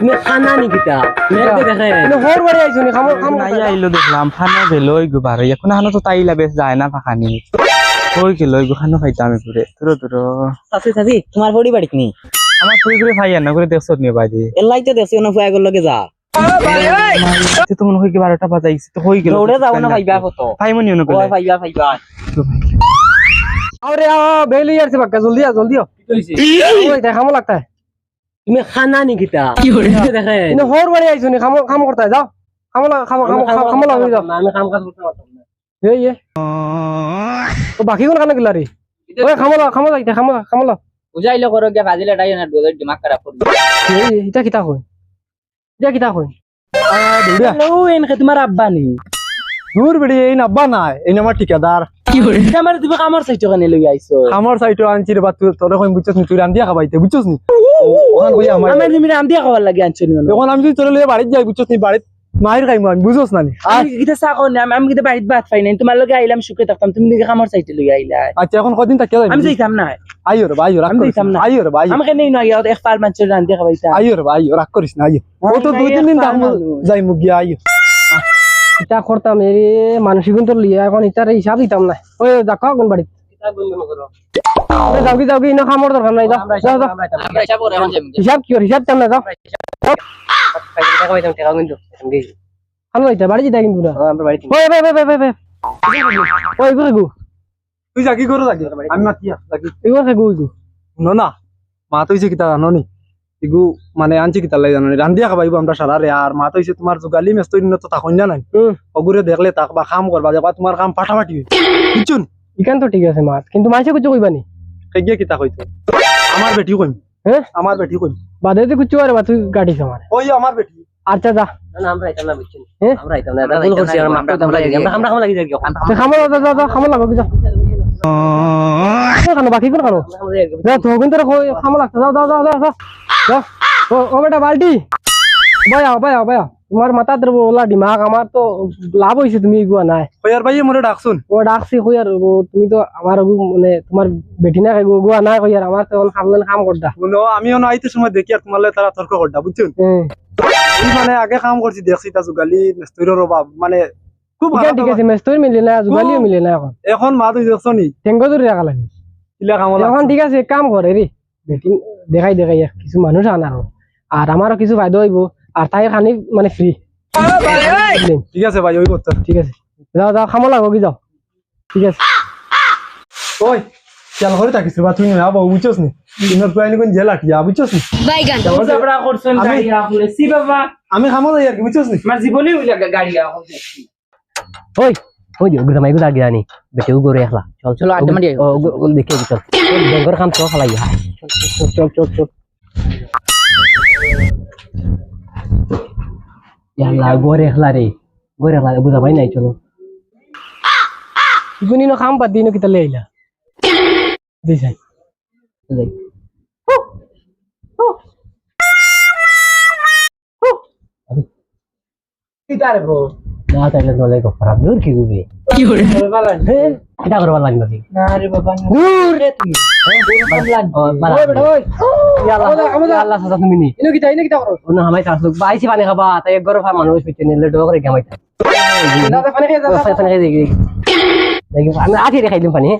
তুমি খানা নি কিতা? মেয়ে দেখে কিন্তু হর বাড়ি আইছো নি? খামো খামো নাই আইলো দেখলাম খানা বেলো গো বারো এখন হানো তো তাইলা বেশ যায় না ফাঁকানি ওই গেল গো খানো খাইতাম আমি পুরে তোর তোর চাচি চাচি তোমার বড়ি বাড়িত নি? আমার পুরি করে খাই না করে দেখছ নিয়ে বাজি এলাই তো দেখছি না ফুয়াগর লগে যা। তো মনে হয় কি বারোটা বাজাইছে তো গেল। যাও না ভাই মনি অন্য ও ভাইবা ভাইবা। আরে আ বেলি আসছে বাক্কা জলদি আ জলদি আ ওই দেখ খামো লাগতা তুমি খানা নি কিতা? মেয়ে দেখে। হর বাড়ি আইছো নি? খামো খামো করতে যাও লাগা খামো খামো খামো খামো যাও আমি কাম কাজ করতে পারতাম না এই এই। তো বাকি কোন কানে গিলা রে ওই লাগতা খামো লাগা খামো লাগা বুঝাইলো করো গিয়া বাজিলে টাই না দুধের দিমাগ খারাপ করবে এই এটা কিতা কই এটা কিতা কই দৌড়িয়া ও এনকে তোমার আব্বা নি? দূর বেড়ি এই নাব্বা নাই। এই আমার ঠিকাদার আমার তুমি কামর চাইছো কেন লই আইছো আমার সাইটো আনছি রে বা তোরে কই বুঝছস নি? তুই রান্দিয়া খাবাইতে বুঝছস নি? ওখান কই আমার আমার তুমি রাম দিয়া খাবার লাগে আনছো এখন আমি যদি তোরে লইয়া বাড়িতে যাই বুঝছস নি বাড়িতে মায়ের খাইমু আমি বুঝছস না আমি কিতা চা খাও না আমি কিতা বাড়িতে ভাত পাই নাই তোমার লগে আইলাম সুখে থাকতাম তুমি দিকে কামর চাইতে লই আইলা। আচ্ছা এখন কদিন তাকে যাই আমি যাইতাম না। আইও রে ভাই রাগ করিস না। না। আইও রে ভাই আমি কেন না গিয়া এক পার মানুষের রান দিয়া খাবাইতা আইও রে ভাই রাগ করিস না আইও ও তো দুই তিন দিন থাকব যাই মুখ গিয়া আইও করতাম মানসিক তো লিয়া এখন ইটার হিসাব দিতাম না ওই দেখো কোন বাড়ি যাও কি যাও কি ইনো খামর দরকার নাই যাও যাও যাও হিসাব কি হিসাব চাম না যাও ভালো হইতা বাড়ি যেতে কিন্তু না। ওই ওই ওই ওই ওই ওই। ওই গো তুই যাকি করো যাকি আমি মাতিয়া যাকি ওই ওই গো গো ন না মা তো হইছে কিতা জানো নি ইগু মানে আনছি কিতা লাই জানো নি রান্দিয়া খাবাইবো আমরা সারা রে আর মা তো হইছে তোমার যোগালি মেস্ত দিন তো তাকন না নাই? অগুরে দেখলে তাক বা কাম করবা যাবা তোমার কাম ফাটাফাটি বুঝছুন ইকান তো ঠিক আছে মাত কিন্তু মাইসে কিছু কইবা নি? কেগিয়া কিতা কইতো আমার বেটি কইম হ্যাঁ আমার বেটি কইম বাদে তো কিছু আরে তুই গাড়ি আমার ওই আমার বেটি। আচ্ছা যা। হ্যাঁ? তুই খামো যাও যাও যাও খামো লাগো কি যাও খানো বাকি কোন খানো যা তো কিন্তু খামো লাগতো ও বেটা বালটি। বয়া বয়া বয়া। তোমার মাথা তোর ওলা দিমাগ আমার তো লাভ হয়েছে তুমি এগুয়া নাই। কইয়ার ভাই মোরে ডাকছুন ও ডাকছি আর ও তুমি তো আমার মানে তোমার বেটি না গুয়া না কই আর আমার তো খামলেন কাম করদা আমিও না আইতে সময় দেখি আর তোমার তারা তর্ক করডা বুঝছুন মানে আগে কাম করছি দেখছি তা যোগালি মেস্তরির অভাব মানে খুব ঠিক আছে ঠিক আছে মেস্তরি মিলে না জুগালিও মিলে না এখন। এখন মা তুই দেখছ নি টেঙ্গ ধরে রাখা লাগে ইলা কামলা এখন ঠিক আছে কাম করে রে বেটি দেখাই দেখাই কিছু মানুষ আনার আর আমারও কিছু ফায়দা হইব। আর তাই খানি মানে ফ্রি ঠিক আছে ভাই ওই করতে ঠিক আছে। যাও যাও খামো লাগো কি যাও। ঠিক আছে। ওই খেয়াল করে থাকিস বা তুই না বাবু বুঝছস নি? দিনের প্রায় কোন জেলা টিয়া বুঝছস নি? জাবড়া করছেন আমি- গাড়ি আপনি সি বাবা। আমি খামো যাই কি বুঝছস নি? আমার জীবনে হইলা গাড়ি আপনি ওই ওই বেটি চল চলো, আড্ডা মারি। ও দেখে চল। ডঙ্গর কাম তো খালাই চল চল চল। ইয়াল্লা গরে একলা রে। গরে একলা বুঝা পাই নাই চলো। ইগুনি নো কাম পাতি নো কিতা লে দিছাই যাই। কিতারে বো না তাইলে নলে গো খারাপ দূর কি গুবি কি হরে বাবা এটা করবা লাগবে না রে বাবা দূর রে তুমি ও বালা ওই পানি খাবা তাই এক গরফা মানুষ পিছনে নিলে ডোগরে গামাইতা না পানি খাই দেখি দেখি আমি আঠি খাই দিম পানি।